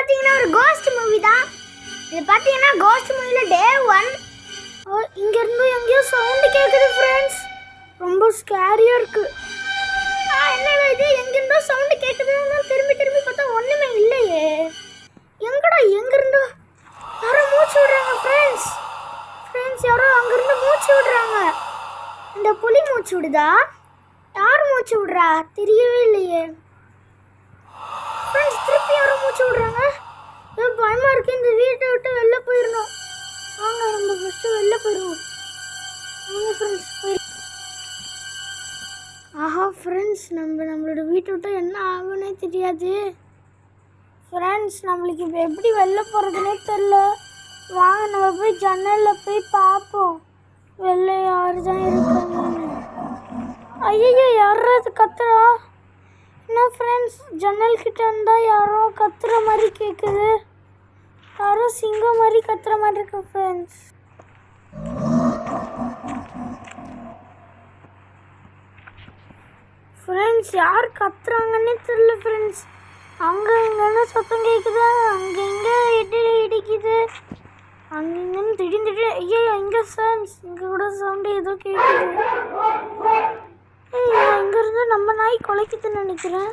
பார்த்தீங்கன்னா ஒரு cost movie தான். இது பார்த்தீங்கன்னா கோஸ்ட் மூவியில் டே ஒன் இங்கேருந்து எங்கேயோ சவுண்டு கேட்குது ஃப்ரெண்ட்ஸ் ரொம்ப ஸ்கேரியாக இருக்குது ஆ, என்ன இது? எங்கேருந்தோ சவுண்டு கேட்குது திரும்பி திரும்பி பார்த்தா ஒன்றுமே இல்லையே. எங்கடா எங்கேருந்தோ? யாரோ மூச்சு விடுறாங்க ஃப்ரெண்ட்ஸ் ஃப்ரெண்ட்ஸ் யாரோ அங்கேருந்து மூச்சு விடுறாங்க. இந்த புலி மூச்சு விடுதா? யார் மூச்சு விடுறா? தெரியவே இல்லையே. ஃப்ரெண்ட்ஸ் திருப்பி யாரோ மூச்சு விடுறாங்க. ஏ பயமாக இருக்குது இந்த வீட்டை விட்டு வெளில போயிடணும். வாங்க நம்ம ஃபஸ்ட்டு வெளில போயிடுவோம். வாங்க ஃப்ரெண்ட்ஸ் போய் ஆஹா ஃப்ரெண்ட்ஸ் நம்ம நம்மளோட வீட்டை விட்டு என்ன ஆகுன்னே தெரியாது. ஃப்ரெண்ட்ஸ் நம்மளுக்கு இப்போ எப்படி வெளில போகிறதுனே தெரில வாங்க நம்ம போய் ஜன்னலில் போய் பார்ப்போம். வெளில யார் தான் இருக்காங்க ஐயோ யாராவது கத்துறா? என்ன ஃப்ரெண்ட்ஸ் ஜன்னல் கிட்ட இருந்தால் யாரோ கத்துற மாதிரி கேட்குது யாரோ சிங்கம் மாதிரி கத்துற மாதிரி இருக்கு ஃப்ரெண்ட்ஸ் ஃப்ரெண்ட்ஸ் யார் கத்துறாங்கன்னே தெரியல ஃப்ரெண்ட்ஸ் அங்கே இங்கன்னு சத்தம் கேட்குது அங்கே இங்கே இடி இடிக்குது. அங்கே இங்கேன்னு திடீர்னு திடீர் ஐயோ இங்கே ஃப்ரெண்ட்ஸ் இங்கே கூட சவுண்டு ஏதோ கேட்குது ஏய் இங்கேருந்து நம்ம நாய் குலைக்குதுன்னு நினைக்கிறேன்.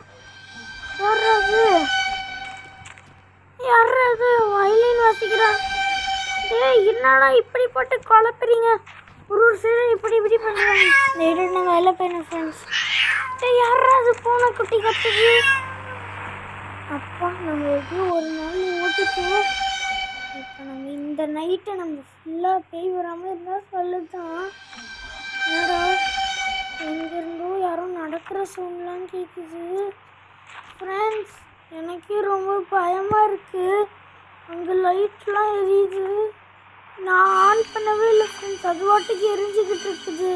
யாரா அது அது வயலின் வாசிக்கிறான் ஏய் என்னடா இப்படி போட்டு குழப்புறீங்க? ஒரு ஒரு சைடு இப்படி இப்படி பண்ணுறாங்க. நேரு வேலை போயினேன் ஃப்ரெண்ட்ஸ் ஏய் யாரா அது பூனை குட்டி கத்துது? அப்பா நம்ம எப்படி ஒரு நாள் ஓட்டிட்டோம் இப்போ நம்ம இந்த நைட்டை நம்ம ஃபுல்லாக பேய் வராமல் இருந்தால் சொல்லுதான். என்னடா எங்கேருந்தோ யாரும் நடக்கிற சவுண்ட்லாம் கேட்குது ஃப்ரெண்ட்ஸ் எனக்கே ரொம்ப பயமாக இருக்குது அங்கே லைட்லாம் எரியுது. நான் ஆன் பண்ணவே இல்லை ஃப்ரெண்ட்ஸ் அது வாட்டுக்கு எரிஞ்சுக்கிட்டு இருக்குது.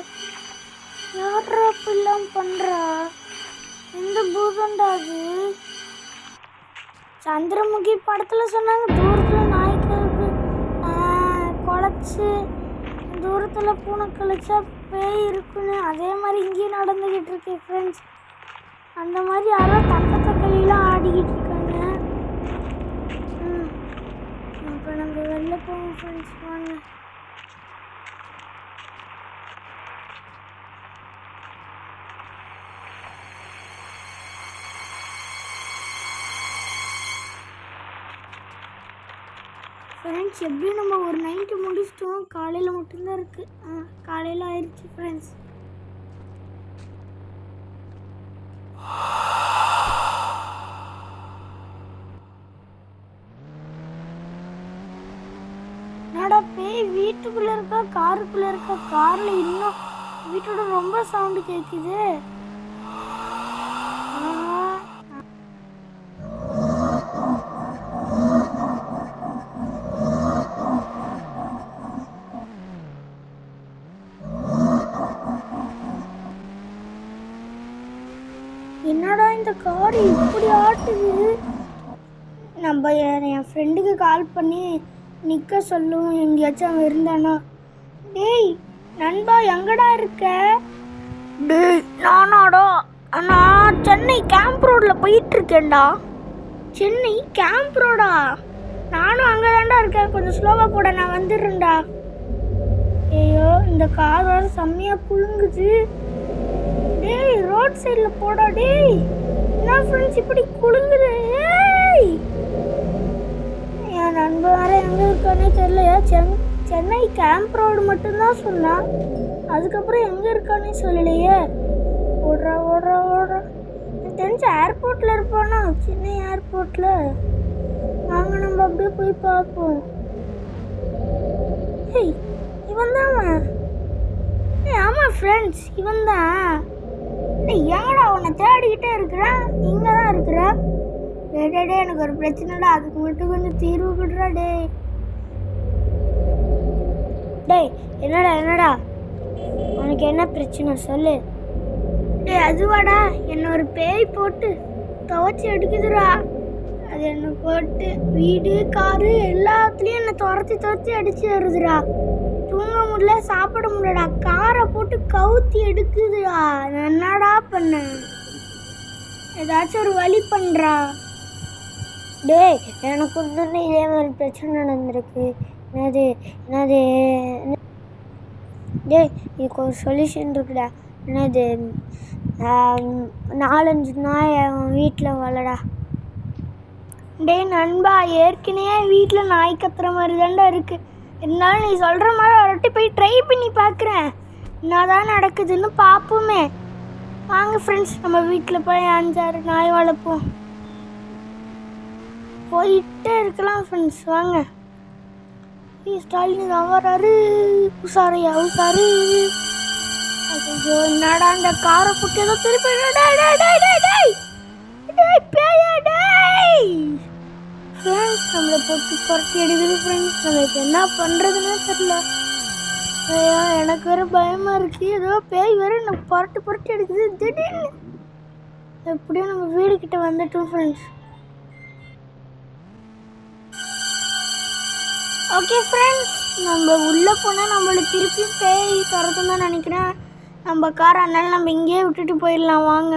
யாரா அப்படிலாம் பண்ணுறா எந்த பூதண்டா அது? சந்திரமுகி படத்தில் சொன்னாங்க தூரத்தில் நாய்க்கு குழச்சி தூரத்தில் பூனை கழிச்சா பேய் இருக்குன்னு அதே மாதிரி இங்கேயும் நடந்துக்கிட்டு இருக்கு ஃப்ரெண்ட்ஸ் அந்த மாதிரி யாரோ தக்க கையெல்லாம் ஆடிக்கிட்டு இருக்காங்க ம். அப்போ நம்ம வெளில போவோம் ஃப்ரெண்ட்ஸ் வாங்க. ஃப்ரெண்ட்ஸ் எப்படியும் நம்ம ஒரு நைட்டு முடிச்சிட்டோம். காலையில் மட்டும்தான் இருக்குது ஆ காலையில் ஆயிடுச்சு ஃப்ரெண்ட்ஸ் என்னடா பேய் வீட்டுக்குள்ளே இருக்கா காருக்குள்ளே இருக்கா? காரில் இன்னும் வீட்டோட ரொம்ப சவுண்டு கேட்குது ஆ, என்னடா இந்த கார் இப்படி ஆட்டுது நம்ம என் என் ஃப்ரெண்டுக்கு கால் பண்ணி நிற்க சொல்லும் எங்கேயாச்சும் அவன் இருந்தானா? டேய் நண்பா எங்கடா இருக்க? டேய் நானாடா. நான் சென்னை கேம்ப் ரோடில் போயிட்டு இருக்கேன்டா சென்னை கேம்ப் ரோடா நானும் அங்கே தான்டா இருக்கேன். கொஞ்சம் ஸ்லோவாக போட நான் வந்துடுறேன்டா. ஐயோ இந்த கார் வேறு செம்மையாக புழுங்குது டேய் ரோட் சைடில் போடா டேய். என்ன ஃப்ரெண்ட்ஸ் இப்படி குலுங்குது? ஏய் நண்பன் வேற எங்கே இருக்கானே தெரியலையா? சென் சென்னை கேம்ப் ரோடு மட்டும்தான் சொன்னான் அதுக்கப்புறம் எங்கே இருக்கானே சொல்லலையே. ஓடுறா ஓடுறா ஓடுறா. எனக்கு தெரிஞ்ச ஏர்போர்ட்டில் இருப்பானா? சென்னை ஏர்போர்ட்டில் வாங்க நம்ம அப்படியே போய் பார்ப்போம். ஏய் இவன் தான் அவன். ஆமாம் ஃப்ரெண்ட்ஸ் இவன் தான். டேய் ஏங்கடா உன்னை தேடிக்கிட்டே இருக்கிறான்? இங்கே தான் இருக்கிறான். டே எனக்கு ஒரு பிரச்சனைடா. அதுக்கு மட்டும் கொஞ்சம் தீர்வு கொடுறா டேய். டேய் என்னடா என்னடா? உனக்கு என்ன பிரச்சனை? சொல்லு. டேய் அதுவாடா. என்ன ஒரு பேய் போட்டு துவச்சி எடுக்குதுடா. அது என்னை போட்டு வீடு காரு எல்லாத்துலேயும் என்னை துரத்தி துரத்தி அடிச்சு வருதுடா. தூங்க முடியல சாப்பிட முடியலடா. காரை போட்டு கவுத்தி எடுக்குதுடா. நான் என்னடா பண்ண ஏதாச்சும் ஒரு வழி பண்ணுறா டேய் எனக்கு வந்து இதே மாதிரி பிரச்சனை நடந்திருக்கு. என்னது என்னது? டேய் இதுக்கு ஒரு சொல்யூஷன் இருக்குடா. என்னது? நாலஞ்சு நாய் அவன் வீட்டில் வளடா டேய் நண்பா ஏற்கனவே வீட்டில் நாய் கத்துற மாதிரி தாண்டா இருக்குது இருந்தாலும் நீ சொல்கிற மாதிரி ஒரு போய் ட்ரை பண்ணி பார்க்குறேன் என்னதான் நடக்குதுன்னு பார்ப்போமே வாங்க ஃப்ரெண்ட்ஸ் நம்ம வீட்டில் போய் அஞ்சாறு நாய் வளர்ப்போம். போயிட்டே இருக்கலாம் ஃப்ரெண்ட்ஸ் வாங்க. ஸ்டாலின் தான் வராரு உசாரையா உசாரு ஐயோ என்னடா இந்த காரை புட்டி ஏதோ திருப்பி ஃப்ரெண்ட்ஸ் நம்மளை போட்டு புரட்டி எடுக்குது ஃப்ரெண்ட்ஸ் நம்ம இப்போ என்ன பண்ணுறதுன்னே தெரியல. ஐயா எனக்கு வேறு பயமாக இருக்குது ஏதோ பேய் வேறு எனக்கு புரட்டு புரட்டி எடுக்குது திடீர்னு. எப்படியோ நம்ம வீடு கிட்ட வந்துட்டோம் ஃப்ரெண்ட்ஸ் ஓகே ஃப்ரெண்ட்ஸ் நம்ம உள்ளே போனால் நம்மளை திருப்பி பேய் துரத்துன்னு தான் நினைக்கிறேன். நம்ம கார் அதனால நம்ம இங்கேயே விட்டுட்டு போயிடலாம். வாங்க.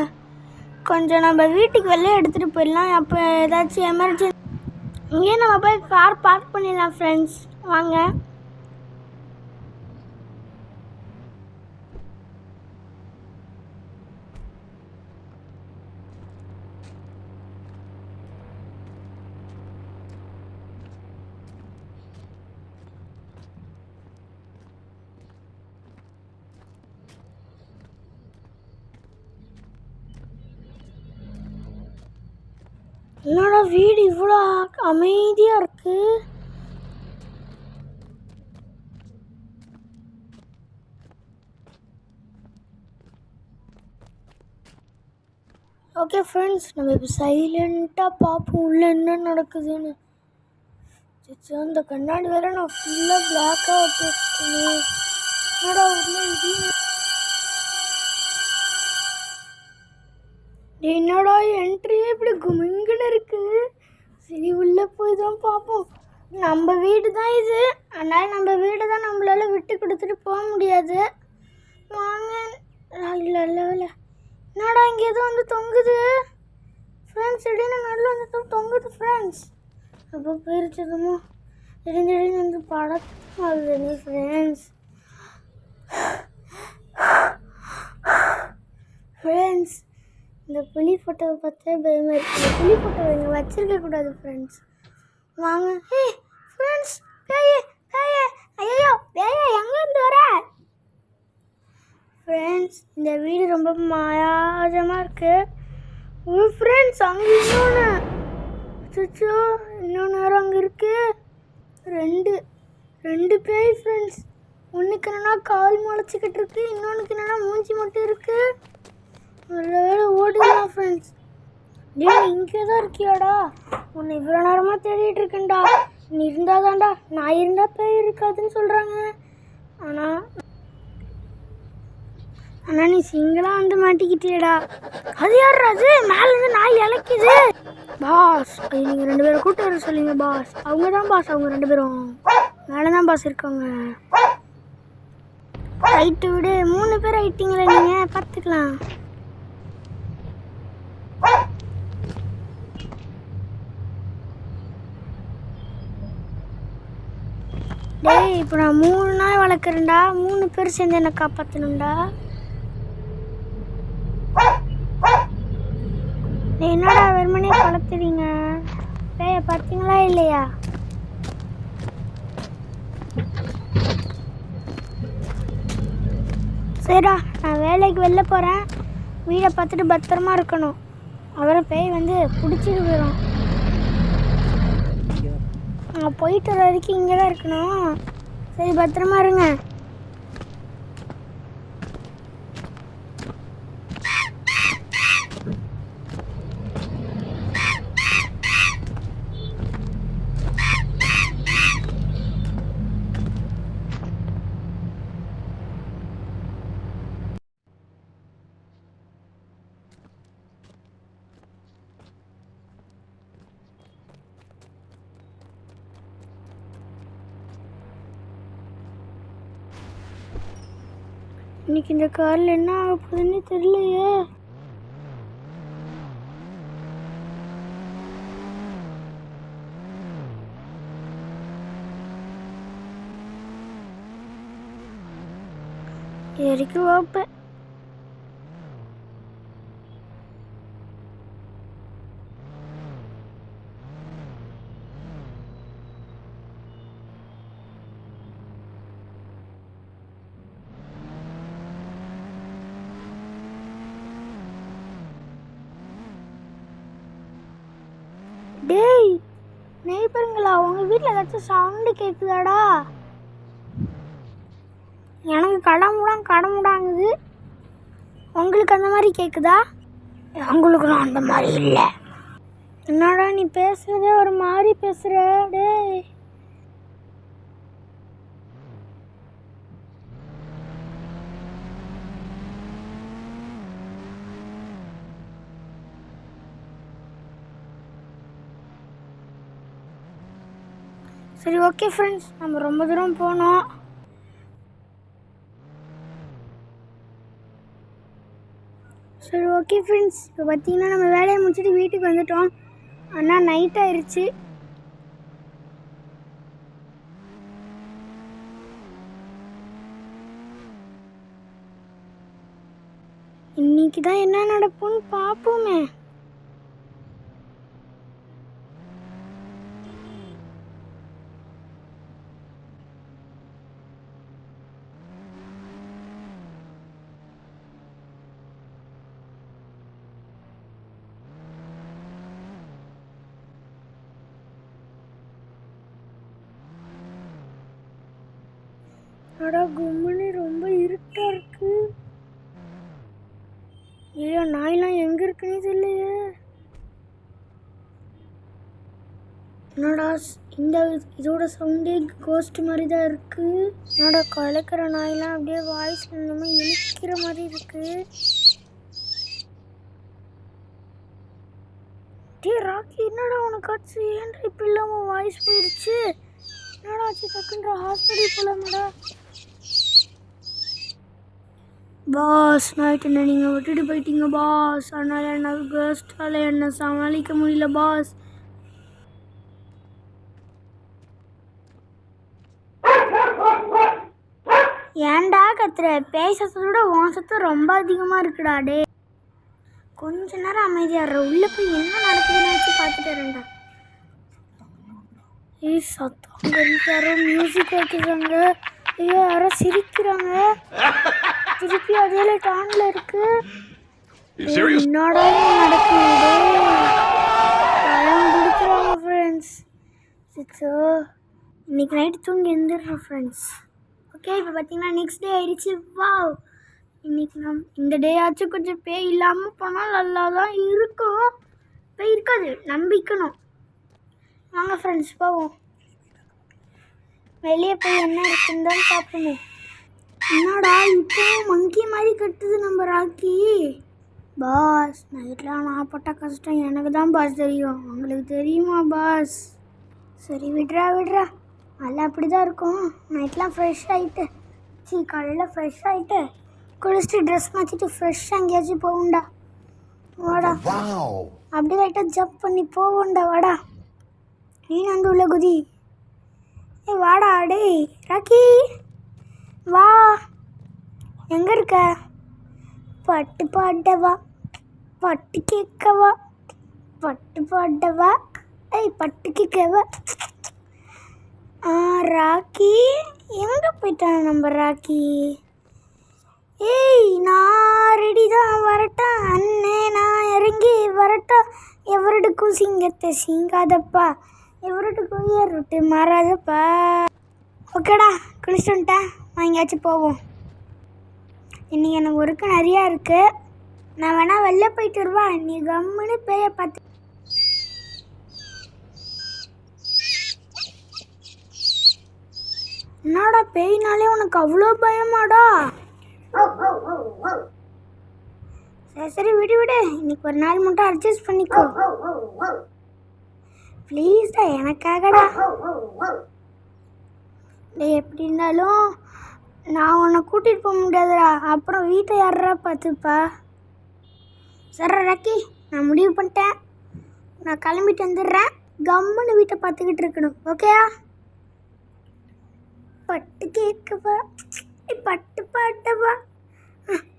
கொஞ்சம் நம்ம வீட்டுக்கு வெளியே எடுத்துகிட்டு போயிடலாம். அப்போ ஏதாச்சும் எமர்ஜென்சி இங்கேயே நம்ம போய் கார் பார்க் பண்ணிடலாம் ஃப்ரெண்ட்ஸ் வாங்க. என்னடா வீடு இவ்வளோ அமைதியாக இருக்கு? ஓகே ஃப்ரெண்ட்ஸ் நம்ம இப்போ சைலண்ட்டாக பார்ப்போம். உள்ளே என்ன நடக்குதுன்னு. அந்த இந்த கண்ணாடி வேற நான் ஃபுல்லாக பிளாக்காக ஒட்டி என்னடா உள்ள இது? என்னடா என்ட்ரியே இப்படி குமிங்குன்னு இருக்கு? சரி உள்ளே போய் தான் பார்ப்போம். நம்ம வீடு தான் இது. அதனால் நம்ம வீடு தான் நம்மளால் விட்டு கொடுத்துட்டு போக முடியாது. வாங்க இல்லை இல்லை இல்லை என்னடா இங்கே எதுவும் வந்து தொங்குது? ஃப்ரெண்ட்ஸ் திடீர்னு நடுவில் வந்து தொ- தொங்குது ஃப்ரெண்ட்ஸ் அப்போ போயிருச்சதுமோ திடீர்னு திடீர்னு வந்து படத்தும் ஆகுது ஃப்ரெண்ட்ஸ் ஃப்ரெண்ட்ஸ் இந்த புலி ஃபோட்டோவை பார்த்தா பயமாக இருக்குது புலி ஃபோட்டோ இங்கே வச்சிருக்க கூடாது ஃப்ரெண்ட்ஸ் வாங்க. ஹே ஃப்ரெண்ட்ஸ் பேயே பேயே. ஐயோ பேயே எங்கேருந்து வர? ஃப்ரெண்ட்ஸ் இந்த வீடு ரொம்ப மாயாஜமாக இருக்குது ஓ ஃப்ரெண்ட்ஸ் அங்கே இன்னொன்று சுச்சோ இன்னொன்று நேரம் அங்கே இருக்குது ரெண்டு ரெண்டு பேய் ஃப்ரெண்ட்ஸ் ஒன்றுக்கு என்னன்னா கால் முளைச்சிக்கிட்டு இருக்கு இன்னொன்றுக்கு என்னென்னா மூஞ்சி மட்டும் இருக்குது நல்ல வேலை ஓட்டு ஃப்ரெண்ட்ஸ் டேய் இங்கே தான் இருக்கியாடா? உன்னை இவ்வளோ நேரமாக தேடிட்டு இருக்கேன்டா. நீ இருந்தாதான்டா நான் இருந்தால் பேய் இருக்காதுன்னு சொல்கிறாங்க ஆனால் ஆனால் நீ சிங்கிளாக வந்து மாட்டிக்கிட்டியடா. அது யார் அது? மேலேருந்து நாய் இழைக்குது பாஸ் அது நீங்கள் ரெண்டு பேரும் கூட்டு வர சொல்லுங்க பாஸ். அவங்க தான் பாஸ் அவங்க ரெண்டு பேரும். மேலே தான் பாஸ் இருக்காங்க. ரைட்டு விடு மூணு பேர் ஆயிட்டீங்களே நீங்கள் பார்த்துக்கலாம் டேய் இப்போ நான் மூணு நாய் வளர்க்குறேன்டா. மூணு பேர் சேர்ந்து என்னை காப்பாற்றணும்டா என்னடா வெறுமனே வளர்த்துறீங்க? பேய பார்த்தீங்களா இல்லையா? சரிடா நான் வேலைக்கு வெளில போகிறேன் வீடை பார்த்துட்டு பத்திரமா இருக்கணும். அப்புறம் பேய் வந்து பிடிச்சிட்டு போயிடும். நான் போயிட்டு வர வரைக்கும் இங்கே தான் இருக்கணும். சரி பத்திரமா இருங்க. இன்னைக்கு இந்த காரில் என்ன ஆக போகுதுன்னு தெரியலையே. இறக்கி வைப்பேன் கேட்குதாடா எனக்கு கடமுடான் கடமுடாங்குது. உங்களுக்கு அந்த மாதிரி கேட்குதா உங்களுக்குலாம் அந்த மாதிரி இல்லை. என்னடா நீ பேசுறதே ஒரு மாதிரி பேசுற? டேய். சரி ஓகே ஃப்ரெண்ட்ஸ் நம்ம ரொம்ப தூரம் போனோம். சரி ஓகே ஃப்ரெண்ட்ஸ் இப்போ பார்த்தீங்கன்னா நம்ம வேலையை முடிச்சுட்டு வீட்டுக்கு வந்துட்டோம். ஆனால் நைட் ஆயிடுச்சு இன்னைக்கு தான் என்ன நடக்கும்னு பார்ப்போமே அடா கும்முன்னு ரொம்ப இருட்டா இருக்கு. ஐயோ நாயெல்லாம் எங்க இருக்குன்னே தெரியலையே. என்னடா இந்த இதோட சவுண்டே கோஸ்ட் மாதிரி தான் இருக்கு. என்னடா கலக்கிற நாயெல்லாம் அப்படியே வாய்ஸ் இல்லாமல் இழுக்கிற மாதிரி இருக்கு. டே ராக்கி என்னடா உனக்கு ஆச்சு ஏன்டா இப்படி இல்லாமல் வாய்ஸ் போயிடுச்சு என்னடா ஆச்சு? டக்குன்ற ஹாஸ்பிட்டல் போகலாமடா பாஸ் நைட்டு என்ன நீங்கள் விட்டுட்டு போயிட்டீங்க பாஸ். அதனால் என்ன கஸ்டால் என்ன சமாளிக்க முடியல பாஸ். ஏன்டா கத்துற? பேய் சத்தத்தை விட உன் சத்தம் ரொம்ப அதிகமாக இருக்குடா டே கொஞ்ச நேரம் அமைதியாகிற உள்ளே உள்ள போய் என்ன நடக்குதுன்னு பார்த்துட்டு வரேன்டா ஏய் சத்தம் அங்கே யாரோ மியூசிக் வைக்கிறாங்க. ஐயோ யாரோ சிரிக்கிறாங்க. திருப்பி அதே டான்ல இருக்கு. You serious? என்னடா நடக்குது? பயம் பிடிக்கிறாங்க ஃப்ரெண்ட்ஸ் சிக்ஸோ இன்னைக்கு நைட்டு தூங்கி எழுந்துடுறோம் ஃப்ரெண்ட்ஸ் ஓகே இப்போ பார்த்தீங்கன்னா நெக்ஸ்ட் டே ஆயிடுச்சு. வாவ் இன்னைக்கு நம் இந்த டே ஆச்சும் கொஞ்சம் பேய் இல்லாமல் போனால் நல்லா தான் இருக்கும். பேய் இருக்காது நம்பிக்கணும். வாங்க ஃப்ரெண்ட்ஸ் போவோம். வெளியே போய் என்ன இருக்குன்னு தான் பார்ப்போமே என்னடா இப்போ மங்கி மாதிரி கட்டுது நம்ம ராக்கி. பாஸ் நைட்லாம் நான் பட்ட கஷ்டம். எனக்கு தான் பாஸ் தெரியும். உங்களுக்கு தெரியுமா பாஸ்? சரி விட்றா விட்றா. நல்லா அப்படி தான் இருக்கும். நைட்லாம் ஃப்ரெஷ் ஆகிட்டு சீ காலையில் ஃப்ரெஷ் ஆகிட்டு குளிச்சுட்டு ட்ரெஸ் மாற்றிட்டு ஃப்ரெஷ்ஷாக எங்கேயாச்சும் போகும்டா வாடா. Wow. அப்படியே லைட்டாக ஜம்ப் பண்ணி போவோம்டா வாடா. நீ வந்து உள்ள குதி. ஏய் வாடா டேய் ராக்கி. வா. எங்க இருக்க? பட்டு பாட்டவா பட்டு கேட்கவா பட்டு பாட்டவா ஏய் பட்டு கேட்கவா ஆ ராக்கி. எங்க போயிட்டான் நம்ம ராக்கி? ஏய் நான் ரெடி தான் வரட்டா அண்ணே நான் இறங்கி வரட்டா எவருடுக்கும் சிங்கத்தை சிங்காதப்பா. எவருடுக்கும் ஏறுட்டு மாறாதப்பா. ஓகேடா குளிச்சுட்டேன் வாங்கியாச்சும் நான் எங்கேயாச்சும் போவோம். இன்னைக்கு எனக்கு ஒர்க்கு நிறையா இருக்குது நான் வேணால் வெளில போயிட்டு வருவா. நீ கம்முன்னு பேய பார்த்து என்னடா பேய்னாலே உனக்கு அவ்வளோ பயமாடா? சரி சரி விடு விடு. இன்னைக்கு ஒரு நாள் மட்டும் அட்ஜஸ்ட் பண்ணிக்கோ. ப்ளீஸ்டா எனக்காகடா. எப்படி இருந்தாலும் நான் உன்னை கூட்டிகிட்டு போக முடியாதுடா. அப்புறம் வீட்டை யாரா பார்த்துப்பா? சரி ரக்கி. நான் முடிவு பண்ணிட்டேன். நான் கிளம்பிட்டு வந்துடுறேன். கம்முன்னு வீட்டை பார்த்துக்கிட்டு இருக்கணும். ஓகேயா பட்டு கேட்கவா? பட்டு பாட்டவா?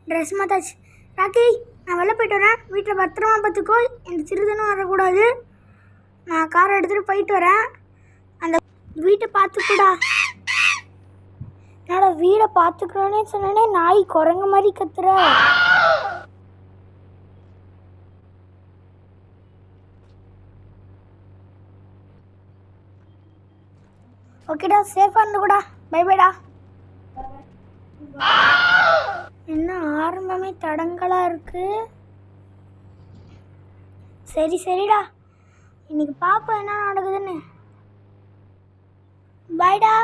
ட்ரெஸ் மாத்தாச்சு. ராக்கி நான் வெளில போயிட்டு வரேன். வீட்டில் பத்திரமா பார்த்துக்கோ. எந்த சிறுதனும் வரக்கூடாது. நான் காரை எடுத்துகிட்டு போயிட்டு வரேன். அந்த வீட்டை பார்த்துக்கூடா. என்னோட வீடை பார்த்துக்கிறோன்னே சொன்னேனே நாய் குரங்கு மாதிரி கத்துற. ஓகேடா சேஃபாக இருந்துக்கூடா. பை பைடா என்ன ஆரம்பமே தடங்களாக இருக்கு. சரி சரிடா. இன்னைக்கு பார்ப்போம் என்ன நடக்குதுன்னு? பாய்டா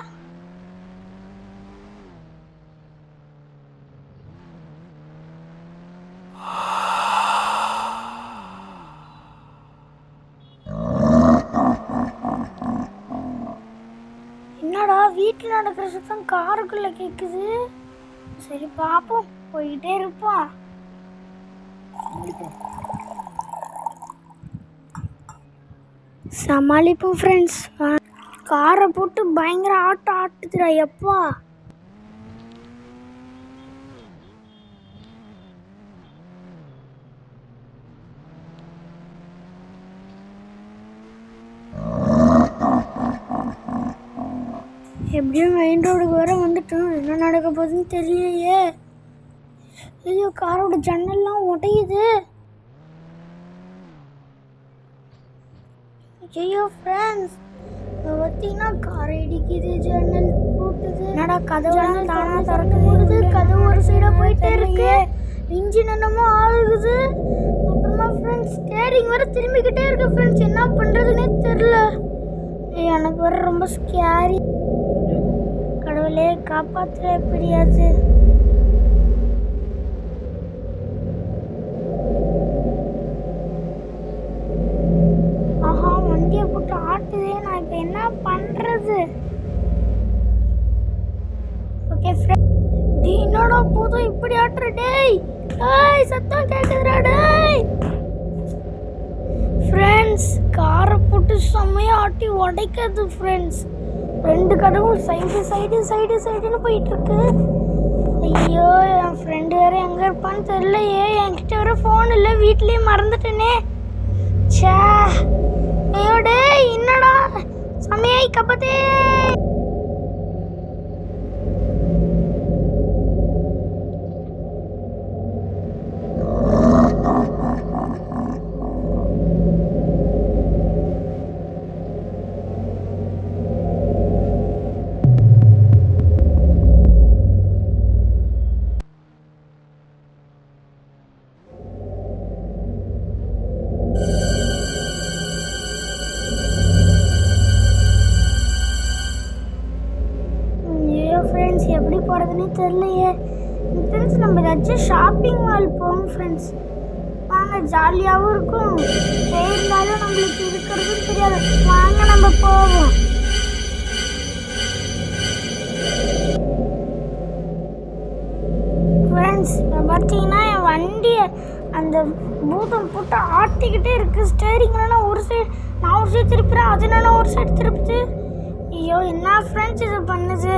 என்னடா வீட்டில் நடக்கிற சத்தம் காருக்குள்ள கேட்குது சரி பாப்போம். போயிட்டே இருப்போம். சமாளிப்போம் ஃப்ரெண்ட்ஸ் காரை போட்டு பயங்கர ஆட்டம் ஆட்டுதுடா எப்பா? எப்படியும் மெயின் ரோடுக்கு வர வந்துட்டோம். என்ன நடக்க போகுதுன்னு தெரியலையே. ஐயோ காரோட ஜன்னல்லாம் உடையுது. ஐயோ ஃப்ரெண்ட்ஸ் பார்த்தீங்கன்னா கார் இடிக்குது ஜன்னல் போட்டுது. என்னடா கதவு தானா திறக்க முடியுது கதவு ஒரு சைடாக போயிட்டே இருக்கு. இன்ஜின் என்னமோ ஆகுது. அப்புறமா ஃப்ரெண்ட்ஸ் ஸ்டேரிங் வர திரும்பிக்கிட்டே இருக்கு ஃப்ரெண்ட்ஸ் என்ன பண்ணுறதுனே தெரில எனக்கு வர ரொம்ப ஸ்கேரி கடவுளே காப்பாத்துற எப்படியாச்சு ஆஹா வண்டியை போட்டு ஆட்டுதே நான் இப்போ என்ன பண்றது? ஓகே டேய் என்னடா போதும் இப்படி ஆட்டுற? டேய் ஏய் சத்தம் கேக்குதுடா டேய். ஃப்ரெண்ட்ஸ் காரை போட்டு செம்மையா ஆட்டி உடைக்கிறது ஃப்ரெண்ட்ஸ் ரெண்டு கடவும் சைடு சைடு சைடு சைடுன்னு போயிட்டு இருக்கு ஐயோ என் ஃப்ரெண்டு வேற எங்க இருப்பான்னு தெரியலையே. என்கிட்ட வேற ஃபோன் இல்லை. வீட்லயே மறந்துட்டேனே. ச்சே. ஐயோடே என்னடா? சமையாய் கப்பத்தே எப்படி தெரிலையே தெரியலையே ஃப்ரெண்ட்ஸ் நம்ம ஏதாச்சும் ஷாப்பிங் மால் போவோம் ஃப்ரெண்ட்ஸ் வாங்க ஜாலியாகவும் இருக்கும். இருந்தாலும் நம்மளுக்கு இருக்கிறதும் தெரியாது. வாங்க நம்ம போவோம். ஃப்ரெண்ட்ஸ் இப்போ பார்த்தீங்கன்னா என் வண்டியை அந்த பூதம் போட்டு ஆட்டிக்கிட்டே இருக்கு. ஸ்டேரிங்லனா ஒரு சைடு நான் ஒரு சைடு திருப்புறேன் அது என்னன்னா ஒரு சைடு திருப்புது. ஐயோ என்ன ஃப்ரெண்ட்ஸ் இது பண்ணுது?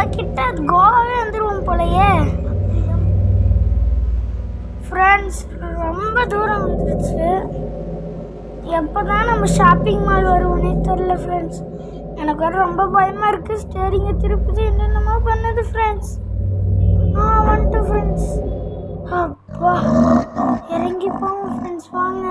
நம்ம கிட்ட கோவாவே வந்துருவோம் போலயே. ஃப்ரெண்ட்ஸ் ரொம்ப தூரம் வந்துருச்சு. எப்போ தான் நம்ம ஷாப்பிங் மால் வருவோன்னே தெரில ஃப்ரெண்ட்ஸ் எனக்கு வேற ரொம்ப பயமாக இருக்குது ஸ்டேரிங்கை திருப்பி என்னென்னமோ பண்ணுது ஃப்ரெண்ட்ஸ் ஆ வந்துட்டு ஃப்ரெண்ட்ஸ் அப்பா இறங்கி போவோம் ஃப்ரெண்ட்ஸ் வாங்க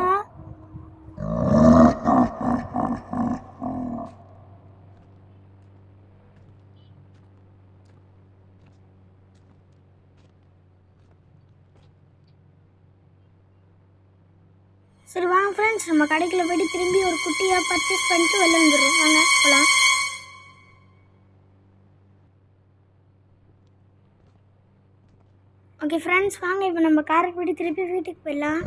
சரி வாங்க ஃப்ரெண்ட்ஸ் நம்ம கடைக்குள்ள போயிட்டு திரும்பி ஒரு குட்டியாக பர்ச்சேஸ் பண்ணிட்டு வெளில வந்துடுறோம் வாங்க போகலாம் ஓகே ஃப்ரெண்ட்ஸ் வாங்க இப்போ நம்ம காருக்கு போயிட்டு திருப்பி வீட்டுக்கு போயிடலாம்.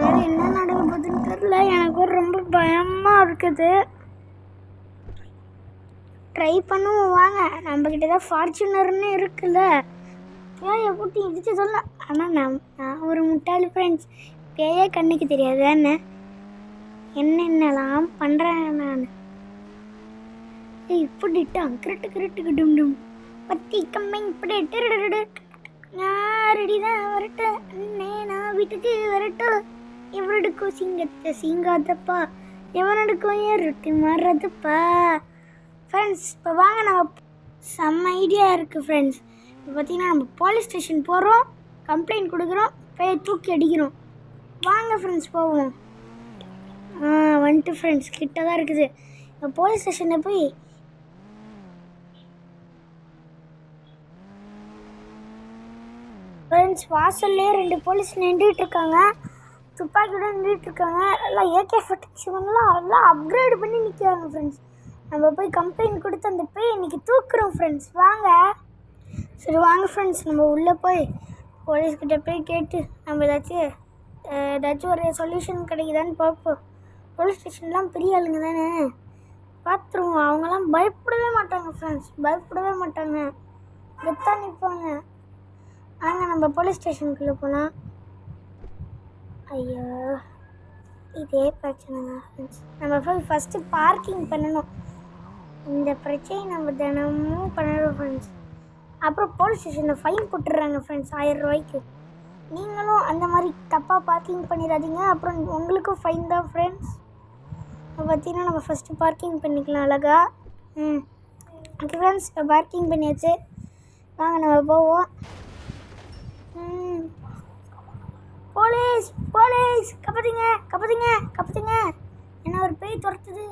வேறு என்ன நடக்க போகுதுன்னு தெரில எனக்கு ஒரு ரொம்ப பயமாக இருக்குது. ட்ரை பண்ணுவோம் வாங்க. நம்மக்கிட்ட தான் ஃபார்ச்சுனர்னு இருக்குல்ல. பேயை போட்டு இடிச்சு சொல்ல. ஆனால் நான் நான் ஒரு முட்டாளி ஃப்ரெண்ட்ஸ் பேயே கண்ணுக்கு தெரியாது என்ன? என்னென்னலாம் பண்ணுறேன் நான்? ஏய் இப்படிட்டான் கிரட்டு கிரட்டுக்கு டும் டும். பத்தி கம்மிங் இப்படி நான் ரெடி தான் வரட்டும் அண்ணே நான் வீட்டுக்கு வரட்டும் எவருக்கும் சிங்கத்தை சிங்காதப்பா. எவனுக்கும் ஏன் ரொட்டி மாறுறதுப்பா ஃப்ரெண்ட்ஸ் இப்போ வாங்க நம்ம செம்ம ஐடியா இருக்குது ஃப்ரெண்ட்ஸ் இப்போ பார்த்தீங்கன்னா நம்ம போலீஸ் ஸ்டேஷன் போகிறோம் கம்ப்ளைண்ட் கொடுக்குறோம். போய் தூக்கி அடிக்கிறோம். வாங்க ஃப்ரெண்ட்ஸ் போவோம். ஆ வந்துட்டு ஃப்ரெண்ட்ஸ் கிட்ட தான் இருக்குது போலீஸ் ஸ்டேஷனில் போய் ஃப்ரெண்ட்ஸ் வாசல்லே ரெண்டு போலீஸ் நின்றுட்டு இருக்காங்க துப்பாக்கியோட நின்றுட்டு இருக்காங்க எல்லாம் ஏகே ஃபார்ட்டி செவன்லாம் எல்லாம் அப்கிரேட் பண்ணி நிற்கிறாங்க ஃப்ரெண்ட்ஸ் நம்ம போய் கம்ப்ளைண்ட் கொடுத்து அந்த போய் இன்னைக்கு தூக்குறோம் ஃப்ரெண்ட்ஸ் வாங்க. சரி வாங்க ஃப்ரெண்ட்ஸ் நம்ம உள்ளே போய் போலீஸ்கிட்ட போய் கேட்டு நம்ம ஏதாச்சும் ஏதாச்சும் ஒரு சொல்யூஷன் கிடைக்குதான்னு பார்ப்போம். போலீஸ் ஸ்டேஷன்லாம் பெரிய ஆளுங்க தானே. பார்த்துருவோம். அவங்கெல்லாம் பயப்படவே மாட்டாங்க ஃப்ரெண்ட்ஸ் பயப்படவே மாட்டாங்க. கெத்தாக நிற்பாங்க ஆங்க நம்ம போலீஸ் ஸ்டேஷனுக்குள்ளே போனால் ஐயோ இதே பிரச்சனைங்க ஃப்ரெண்ட்ஸ் நம்ம போய் ஃபஸ்ட்டு பார்க்கிங் பண்ணணும். இந்த பிரச்சனையை நம்ம தினமும் பண்ணணும் ஃப்ரெண்ட்ஸ் அப்புறம் போலீஸ் ஸ்டேஷனில் ஃபைன் போட்டுடுறாங்க ஃப்ரெண்ட்ஸ் ஆயிரம் ரூபாய்க்கு. நீங்களும் அந்த மாதிரி தப்பாக பார்க்கிங் பண்ணிடாதீங்க. அப்புறம் உங்களுக்கும் ஃபைன் தான் ஃப்ரெண்ட்ஸ் பார்த்தீங்கன்னா நம்ம ஃபஸ்ட்டு பார்க்கிங் பண்ணிக்கலாம் அழகாக ம். ஓகே ஃப்ரெண்ட்ஸ் இப்போ பார்க்கிங் பண்ணியாச்சு. வாங்க நம்ம போவோம். ம். போலீஸ் போலீஸ் கப்பத்துங்க கப்பத்துங்க கப்பத்துங்க என்ன ஒரு பேய் துரத்துது?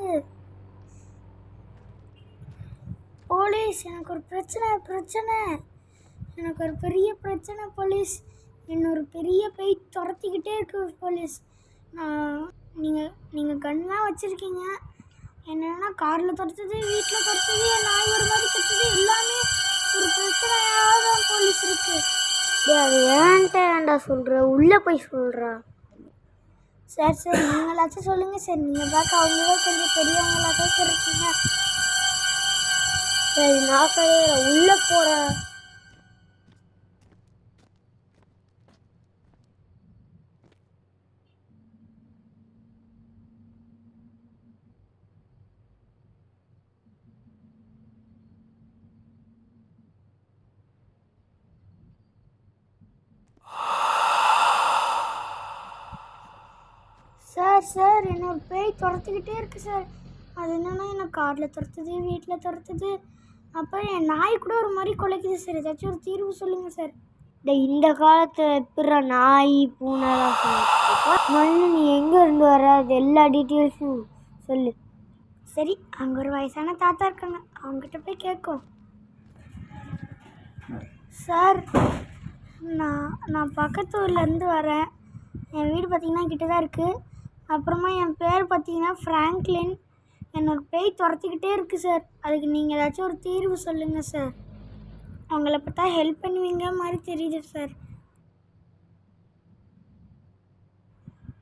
போலீஸ் எனக்கு ஒரு பிரச்சனை பிரச்சனை. எனக்கு ஒரு பெரிய பிரச்சனை போலீஸ். என்ன ஒரு பெரிய பேய் துரத்திக்கிட்டே இருக்கு போலீஸ். நான் நீங்கள் நீங்கள் கன்லாம் வச்சுருக்கீங்க. என்னென்னா காரில் துரத்துது வீட்டில் துரத்துது என் நாய் ஒரு மாதிரி கத்துது எல்லாமே ஒரு பிரச்சனையாக தான் போலீஸ் இருக்குது அது ஏன்ட்ட ஏன்டா சொல்கிற உள்ளே போய் சொல்கிறா சார் சார் நீங்களாச்சும் சொல்லுங்கள் சார் நீங்கள் பார்க்க அவங்களே கொஞ்சம் பெரியவங்களாச்சும் இருக்கீங்க. சரி நான் கிடையாது உள்ளே போகிறேன் சார் சார் என்ன ஒரு பேய் துரத்துக்கிட்டே இருக்குது சார். அது என்னென்னா என்னை காரில் துரத்துது வீட்டில் துரத்துது. அப்புறம் என் நாய் கூட ஒரு மாதிரி குலைக்குது சார். ஏதாச்சும் ஒரு தீர்வு சொல்லுங்கள் சார். இந்த இந்த காலத்தில் எப்படிற நாய் பூனைலாம் மண்ணு நீ எங்கே இருந்து வர? அது எல்லா டீட்டெயில்ஸும் சொல்லு. சரி அங்கே ஒரு வயசான தாத்தா இருக்காங்க. அவங்ககிட்ட போய் கேட்கும் சார் நான் நான் பக்கத்து ஊர்லேருந்து வரேன். என் வீடு பார்த்தீங்கன்னா கிட்ட தான் இருக்குது அப்புறமா என் பேர் பார்த்தீங்கன்னா ஃப்ராங்க்லின் என்னோட பேய் துரத்திக்கிட்டே இருக்குது சார் அதுக்கு நீங்கள் ஏதாச்சும் ஒரு தீர்வு சொல்லுங்கள் சார் அவங்கள பார்த்தா ஹெல்ப் பண்ணுவீங்க மாதிரி தெரியுது சார்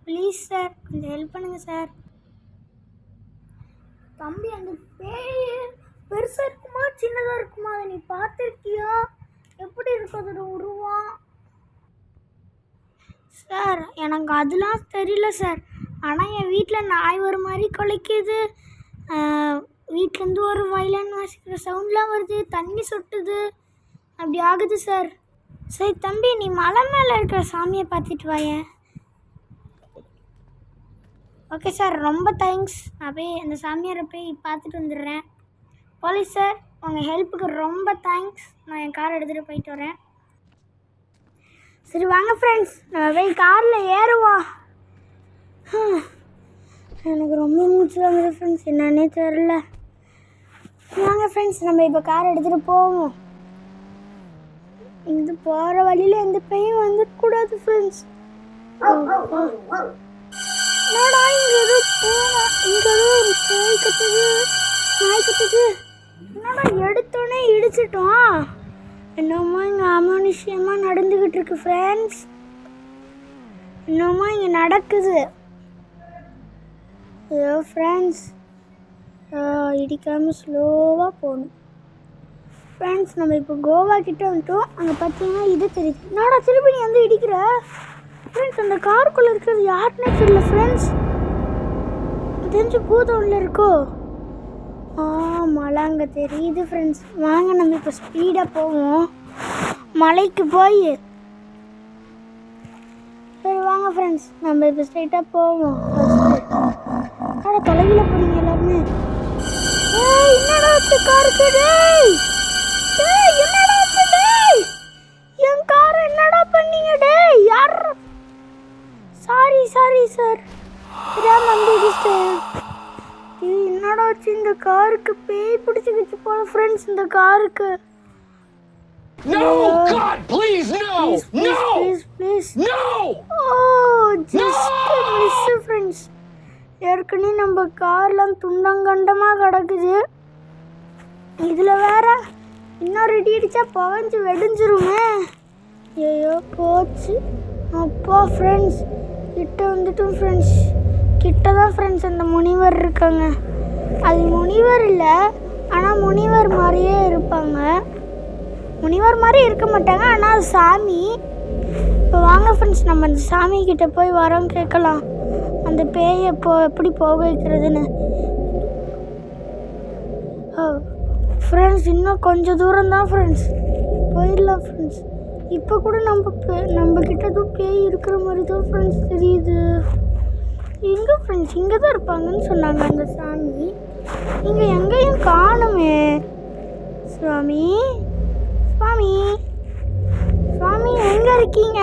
ப்ளீஸ் சார் கொஞ்சம் ஹெல்ப் பண்ணுங்கள் சார் தம்பி அந்த பேய் பெருசாக இருக்குமா சின்னதாக இருக்குமா? அதை நீ பார்த்துருக்கியா? எப்படி இருக்கும் அதோட உருவம்? சார் எனக்கு அதெல்லாம் தெரியல சார் ஆனால் என் வீட்டில் நாய் ஒரு மாதிரி குலைக்குது. வீட்டிலேருந்து ஒரு வயலன் வாசிக்கிற சவுண்ட்லாம் வருது. தண்ணி சொட்டுது. அப்படி ஆகுது சார் சரி தம்பி நீ மலை மேலே இருக்கிற சாமியை பார்த்துட்டு வாயேன் ஓகே சார் ரொம்ப தேங்க்ஸ் நான் போய் அந்த சாமியாரை போய் பார்த்துட்டு வந்துடுறேன். போலீஸ் சார் உங்கள் ஹெல்ப்புக்கு ரொம்ப தேங்க்ஸ் நான் என் கார் எடுத்துகிட்டு போயிட்டு வரேன். சரி வாங்க ஃப்ரெண்ட்ஸ் நம்ம போய் காரில் ஏறுவோம். எனக்கு ரொம்ப மூச்சு வாங்குது ஃப்ரெண்ட்ஸ் என்னன்னே தெரில வாங்க ஃப்ரெண்ட்ஸ் நம்ம இப்போ கார் எடுத்துகிட்டு போவோம். இங்கே போகிற வழியில் எந்த பையன் வந்துடக்கூடாது ஃப்ரெண்ட்ஸ் என்னடா இங்கே எதுவும் பூனை இங்கே எதுவும் ஒரு பேய் கத்துது நாய் கத்துது என்னடா எடுத்தோடனே இடிச்சிட்டோம். என்னமோ இங்கே அமானுஷ்யமாக நடந்துக்கிட்டு இருக்கு ஃப்ரெண்ட்ஸ் என்னமோ இங்கே நடக்குது. ஹலோ ஃப்ரெண்ட்ஸ் இடிக்காமல் ஸ்லோவாக போகணும். ஃப்ரெண்ட்ஸ் நம்ம இப்போ கோவா கிட்டே வந்துட்டோம். அங்கே பார்த்தீங்கன்னா இது தெரியுது. என்னடா திருப்பி நீ வந்து இடிக்கிற? ஃப்ரெண்ட்ஸ் அந்த காருக்குள்ளே இருக்கிறது யாருன்னே தெரியல ஃப்ரெண்ட்ஸ் தெரிஞ்சு பூதம் உள்ள இருக்கோ? ஆ அங்கே தெரியுது ஃப்ரெண்ட்ஸ் வாங்க நம்ம இப்போ ஸ்பீடாக போவோம். மலைக்கு போய். சரி வாங்க ஃப்ரெண்ட்ஸ் நம்ம இப்போ ஸ்ட்ரைட்டாக போவோம். ஃபஸ்ட்டு தொலைவில் போறீங்க எல்லாருமே. ஏய் என்னடா ஆச்சு காருக்கு டேய் டேய் என்னடா டேய் என் கார் என்னடா பண்ணீங்க? டேய் யார்? சாரி சாரி சார் இடிச்சிட்டேன் ஏய் என்னடா ஆச்சு? இந்த காருக்கு பேய் பிடிச்சிக்கிச்சு போல ஃப்ரெண்ட்ஸ் இந்த காருக்கு No! God, please, no! No! Please please No! Oh just miss friends ஏற்கனவே நம்ம கார்லாம் துண்டங்கண்டமாக கிடக்குது. இதில் வேற இன்னும் ரெடி அடித்தா புகஞ்சு வெடிஞ்சிருமே. ஐயோ போச்சு. அப்பா ஃப்ரெண்ட்ஸ் கிட்ட வந்துட்டும் ஃப்ரெண்ட்ஸ் கிட்ட தான் ஃப்ரெண்ட்ஸ் அந்த முனிவர் இருக்காங்க. அது முனிவர் இல்லை ஆனால் முனிவர் மாதிரியே இருப்பாங்க. முனிவர் மாதிரி இருக்க மாட்டாங்க ஆனால் சாமி. இப்போ வாங்க ஃப்ரெண்ட்ஸ் நம்ம அந்த சாமி கிட்ட போய் வரோம் கேட்கலாம். அந்த பேயை போ எப்படி போக வைக்கிறதுன்னு. ஃப்ரெண்ட்ஸ் இன்னும் கொஞ்சம் தூரம் தான் ஃப்ரெண்ட்ஸ் போயிடலாம் ஃப்ரெண்ட்ஸ் இப்போ கூட நம்ம பே- நம்ம கிட்ட தான் பேய் இருக்கிற மாதிரி தான் ஃப்ரெண்ட்ஸ் தெரியுது. எங்கே ஃப்ரெண்ட்ஸ் இங்கே தான் இருப்பாங்கன்னு சொன்னாங்க அந்த சாமி. இங்கே எங்கேயும் காணுமே. சுவாமி சுவாமி சுவாமி எங்கே இருக்கீங்க?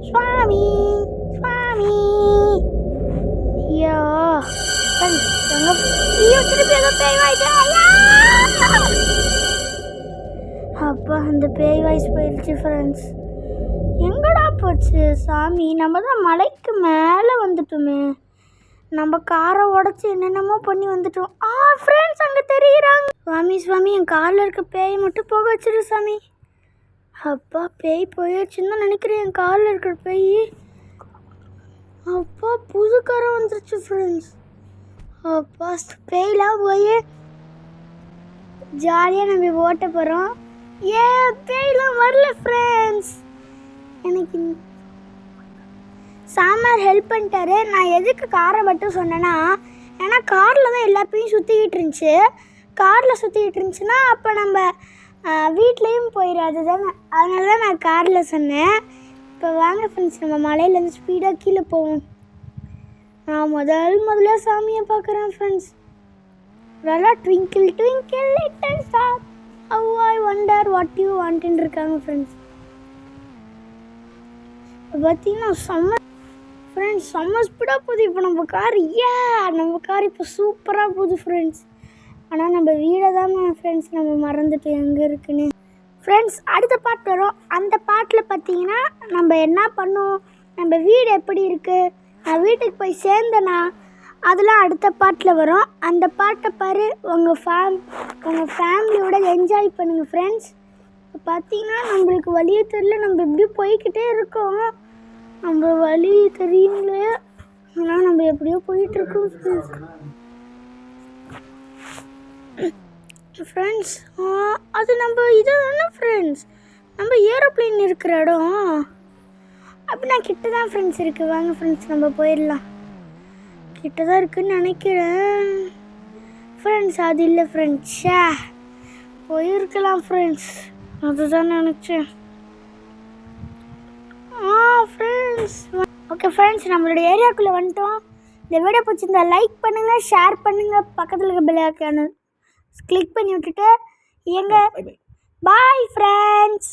சுவாமி. சுவாமி ஐயோ ஐயோ திருப்பி ஏதோ பேய் வாய்ஸ் அப்பா அந்த பேய் வாய்ஸ் போயிடுச்சு ஃப்ரெண்ட்ஸ் எங்கடா போச்சு சாமி? நம்ம தான் மலைக்கு மேலே வந்துட்டோமே. நம்ம காரை உடச்சி என்னென்னமோ பண்ணி வந்துட்டோம். ஆ ஃப்ரெண்ட்ஸ் அங்கே தெரியுறாங்க. சுவாமி சுவாமி என் காரில் இருக்க பேயை மட்டும் போக வச்சிரு சாமி. அப்பா பேய் போயிடுச்சுன்னு தான் நினைக்கிறேன். என் காரில் இருக்கிற பேய். அப்பா புது காரை வந்துருச்சு ஃப்ரெண்ட்ஸ் அப்பா பேய்லாம் போய் ஜாலியாக நம்ம ஓட்ட போகிறோம் ஏ பேய்லாம் வரல ஃப்ரெண்ட்ஸ் எனக்கு சாமார் ஹெல்ப் பண்ணிட்டாரு. நான் எதுக்கு காரை மட்டும் சொன்னேன்னா ஏன்னா காரில் தான் எல்லாத்தையும் சுற்றிக்கிட்டு இருந்துச்சு. காரில் சுற்றிக்கிட்டு இருந்துச்சுன்னா அப்போ நம்ம வீட்லேயும் போயிடாது தானே. அதனால தான் நான் காரில் சொன்னேன். இப்போ வாங்க ஃப்ரெண்ட்ஸ் நம்ம மலையிலேருந்து ஸ்பீடாக கீழே போவோம். நான் முதல் முதல்ல சாமியை பார்க்குறேன் ஃப்ரெண்ட்ஸ் நல்லா twinkle twinkle little star how I wonder what you வாண்ட்னு இருக்காங்க ஃப்ரெண்ட்ஸ் பார்த்தீங்கன்னா செம்ம ஃப்ரெண்ட்ஸ் செம்ம ஸ்பீடாக போகுது. இப்போ நம்ம கார் ஏ நம்ம கார் இப்போ சூப்பராக போகுது ஃப்ரெண்ட்ஸ் ஆனால் நம்ம வீடை தான் ஃப்ரெண்ட்ஸ் நம்ம மறந்துட்டு எங்கே இருக்குன்னு? ஃப்ரெண்ட்ஸ் அடுத்த பாட்டு வரும். அந்த பாட்டில் பார்த்தீங்கன்னா நம்ம என்ன பண்ணோம்? நம்ம வீடு எப்படி இருக்குது நான் வீட்டுக்கு போய் சேர்ந்தனா? அதெல்லாம் அடுத்த பாட்டில் வரும். அந்த பாட்டை பாரு உங்கள் ஃபேம் உங்கள் ஃபேமிலியோட என்ஜாய் பண்ணுங்கள் ஃப்ரெண்ட்ஸ் இப்போ பார்த்தீங்கன்னா நம்மளுக்கு வழியே தெரியல. நம்ம எப்படி போய்கிட்டே இருக்கோம். நம்ம வழி தெரியுங்களே ஆனால் நம்ம எப்படியோ போயிட்டுருக்கோம் ஃப்ரெண்ட்ஸ் அது நம்ம இது தானே ஃப்ரெண்ட்ஸ் நம்ம ஏரோப்ளேன் இருக்கிற இடம். அப்படின்னா கிட்ட தான் ஃப்ரெண்ட்ஸ் இருக்குது வாங்க ஃப்ரெண்ட்ஸ் நம்ம போயிடலாம். கிட்ட தான் இருக்குதுன்னு நினைக்கிறேன். ஃப்ரெண்ட்ஸ் அது இல்லை ஃப்ரெண்ட்ஸ் ஷே போயிருக்கலாம் ஃப்ரெண்ட்ஸ் அதுதான் நினச்சேன். ஆ ஃப்ரெண்ட்ஸ் ஓகே ஃப்ரெண்ட்ஸ் நம்மளோட ஏரியாக்குள்ளே வந்துட்டோம். இந்த வீடியோ பிடிச்சிருந்தா லைக் பண்ணுங்கள் ஷேர் பண்ணுங்கள் பக்கத்தில் இருக்க பெல் கிளிக் பண்ணி விட்டுட்டு எங்கள் பாய் ஃப்ரெண்ட்ஸ்